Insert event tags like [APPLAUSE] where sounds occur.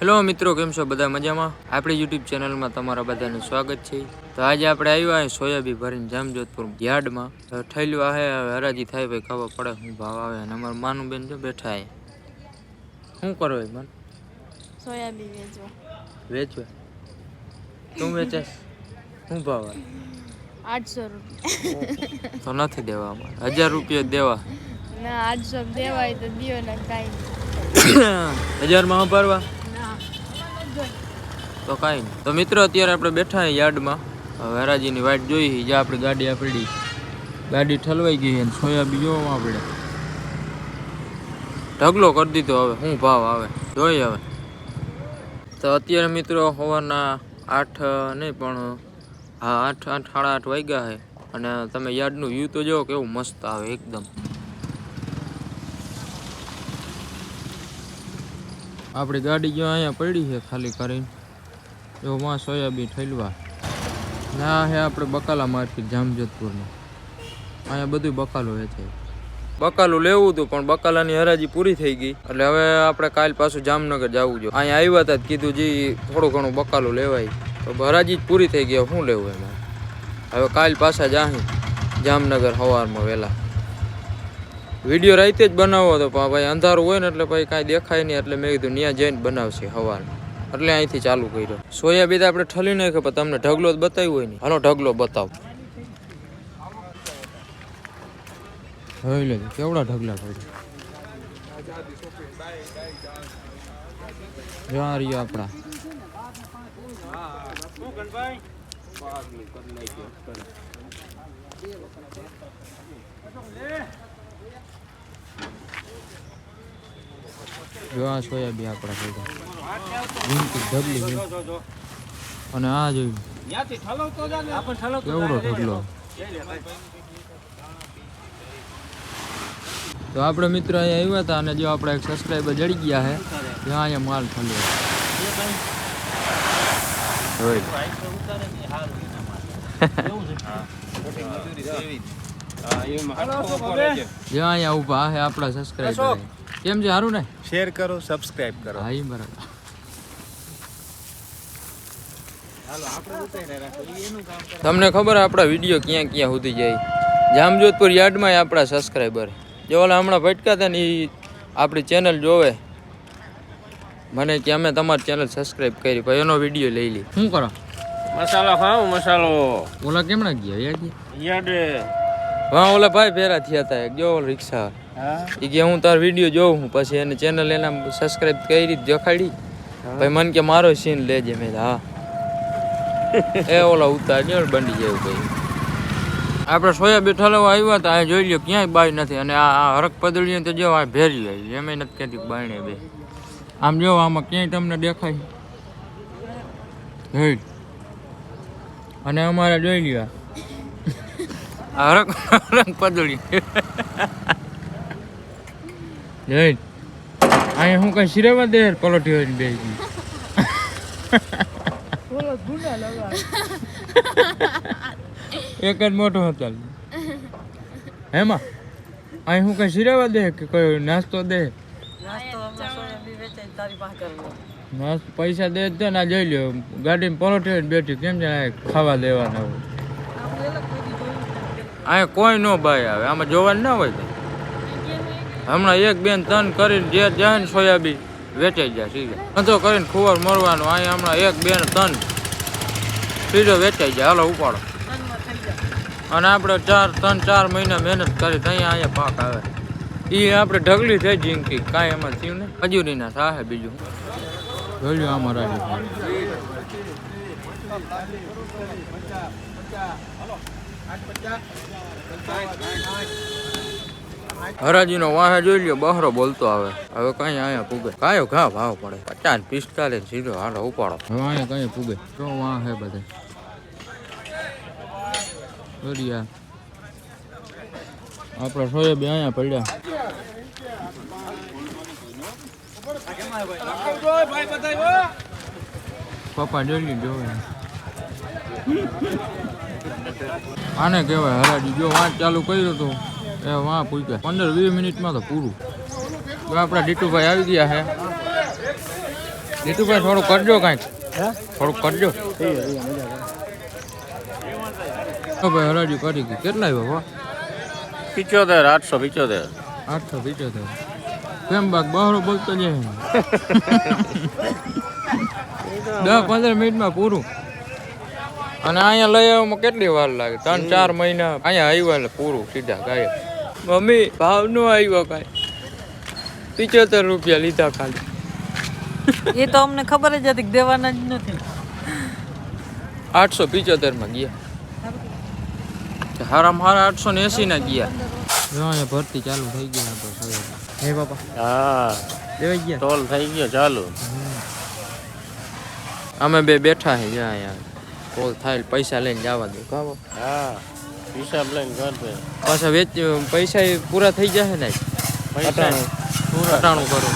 Hello મિત્રો કેમ છો બધા મજામાં? આપણી યુટ્યુબ ચેનલમાં તમારા બધાનું સ્વાગત છે. તો આજે આપણે આવ્યા અહીં સોયાબી ભરીને જામજોધપુર યાર્ડમાં. તો ઠેલ્યું હવે હરાજી થાય ભાઈ ખબર પડે શું ભાવ આવે અને અમારું માનું બેન જો બેઠા એ શું કરો એ મન? સોયાબીન વેચવા વેચવા તું વેચાશ શું ભાવ આવે? આઠસો રૂપિયા. તો નથી દેવા અમારે. હજાર રૂપિયા દેવા. ના આઠસો દેવાય તો દિયો ને કાંઈ હજારમાં ભરવા? તો કાંઈ નહીં. તો મિત્રો, અત્યારે આપણે બેઠા છીએ યાર્ડમાં. હરાજીની વાટ જોઈ જ્યાં આપણી ગાડી આપણી ગાડી ઠલવાઈ ગઈ અને સોયાબી જોવા આપણે ઢગલો કરી દીધો હવે શું ભાવ આવે. જોઈ હવે. તો અત્યારે મિત્રો, સવારના આઠ નહીં પણ, હા, આઠ આઠ, સાડા આઠ વાગ્યા છે અને તમે યાર્ડનું વ્યૂ તો જો કેવું મસ્ત આવે એકદમ. આપણી ગાડી જો અહીંયા પડી છે ખાલી કરીને. જો માં સોયાબીન ઠેલવા. ના, હે આપણે બકાલા માર્કેટ જામજતપુરમાં અહીંયા બધું બકાલું વેચાય બકાલું લેવું હતું, પણ બકાલાની હરાજી પૂરી થઈ ગઈ. એટલે હવે આપણે કાલ પાછું જામનગર જવું જોઈએ અહીંયા આવ્યા હતા કીધું જી, થોડું ઘણું બકાલું લેવાય. તો હરાજી જ પૂરી થઈ ગઈ શું લેવું એમાં? હવે કાલ પાછા જાહી, જામનગર સવારમાં વહેલા. વીડિયો રાતે જ બનાવો હતો, પણ ભાઈ અંધારું હોય ને એટલે ભાઈ કાંઈ દેખાય નહીં, એટલે મેં કીધું ત્યાં જઈને બનાવશે સવારમાં એટલે અહીંથી ચાલુ કર્યો. સોયાબીન આપણે ઠલી નાખ્યો, પણ તમને ઢગલો જ બતાવ્યો હોય ને. હાલો, ઢગલો બતાવો. લેજો, કેવડા ઢગલા પડ્યા જો આ રહ્યો આપણા. જો આ સોયાબીન આપણા છે. અને આ જોયું. કેવડો ઢગલો. તો આપણે મિત્ર અહીંયા આવ્યા હતા અને જો આપણે એક સબસ્ક્રાઈબર જડી ગયા છે ત્યાં અહીંયા માલ ઠલ્યો જોઈ. લો. જો અહીંયા ઊભા છે આપણા સબસ્ક્રાઈબર કેમ છે સારું ને? શેર કરો સબસ્ક્રાઈબ કરો. હા બરાબર. તમને ખબર આપણા વીડિયો ક્યાં ક્યાં સુધી જાય? જામજોધપુર યાર્ડમાં આપણા સબસ્ક્રાઈબર જો ઓલા હમણાં ભટકા હતા ને એ આપણી ચેનલ જોવે. મને કે અમે તમારી ચેનલ સબસ્ક્રાઈબ કરી ભાઈ એનો વીડિયો લઈ લી. શું કરો? મસાલા ખાવ મસાલો. ઓલા કેમણા ગયા? યાર ગયા? હા ઓલા ભાઈ ફેરા થયા હતા એક જો ઓલા રિક્ષા. એ કે હું તારો વીડિયો જોઉં હું પછી એને ચેનલ એના સબસ્ક્રાઈબ કરી દેખાડી. ભાઈ મને કે મારો સીન લેજે મેં હા. એ ઓલા ઉતાર ને બંડી જેવું કઈ આપણે સોયા બેઠા લેવા આવ્યા હતા અહીંયા જોઈ લ્યો, ક્યાંય બાય નથી. અને આ હરક પદળીને તો જો આ ભેરી આવી એમ નથી કહેતી બાયણે બે. આમ જો, આમાં ક્યાંય તમને દેખાય? હેડ અને અમારે જોઈ લ્યો હરક હરક પદળી જોઈ અહીંયા હું કઈ સિરેવા દે પલોટી હોય બે [LAUGHS] એક જ મોટો હતો હેમાં અહીં હું કઈ સિરાવા દે કે કોઈ નાસ્તો દે? નાસ્તો પૈસા દે તો ના જોઈ લ્યો. ગાડીમાં પરોઠે બેઠી કેમ છે ખાવા દેવાના હોય. અહીંયા કોઈ નો ભાઈ આવે આમાં જોવાનું ના હોય તો. હમણાં એક બેન તન કરીને જે જાય ને સોયાબીન વેચાઈ જાય સીધા ધંધો કરીને ખુવાર મળવાનો અહીંયા હમણાં એક બેન તન સીધો વેચાઈ જાય. હાલો, ઉપાડો. અને આપણે ચાર, ત્રણ, ચાર મહિના મહેનત કરી ત્યાં અહીંયા પાક આવે. એ આપણે ઢગલી થઈ જીંકી કાંઈ એમાં થયું ને મજૂરીના થાય બીજું. જોયું આમાં રાજુ હરાજીનો વાહે જોઈ લ્યો, બહરો બોલતો આવે. હવે કઈ અહીંયા પૂગે. કાયો ઘા ભાવ પડે. પચાસ પિસ્તાલીસ સીધો હાલો ઉપાડો. હવે અહીંયા કઈ પૂગે. તો વાહ બધે. આપણા સોયાબી અહીંયા પડ્યા. પપ્પા જોઈ જોવે. આને કહેવાય હરાજી. જો વાંચ ચાલુ કર્યું તો એ વાહ પૂછ્યા પંદર વીસ મિનિટમાં તો પૂરું. જો આપણા ડીટુભાઈ આવી ગયા છે ડીટુભાઈ થોડું કરજો કાંઈક. થોડુંક કરજો. ભાઈ હરાજી કરી ગઈ. કેટલા આવ્યા પિચોતેર આઠસો પિચોતેર. આઠસો પિચોતેર. કેમ બાગ બહારો બોલતો જાય દસ પંદર મિનિટમાં પૂરું. અને અહીંયા લઈ આવવામાં કેટલી વાર લાગે? ત્રણ ચાર મહિના અહીંયા આવ્યા એટલે પૂરું સીધા ગાયબ. મમ્મી ભાવ નો આવ્યો કાંઈ. પિચોતેર રૂપિયા લીધા ખાલી. એ તો અમને ખબર જ હતી કે દેવાના જ નથી. આઠસો પિચોતેરમાં ગયા હારામાં હારા આઠસો ને એસી ના ગયા. જો ભરતી ચાલુ થઈ ગઈ તો હે બાપા. હા. દેવાઈ ગયા? ટોલ થઈ ગયો ચાલુ. અમે બે બેઠા હે જ્યાં અહીંયા. કોલ થાય પૈસા લઈને જવા દો. કાવો હા. હિસાબ લઈને કર દે પાછા વેચ પૈસા પૂરા થઈ જશે ને? પૈસા અટાણું અટાણું કરું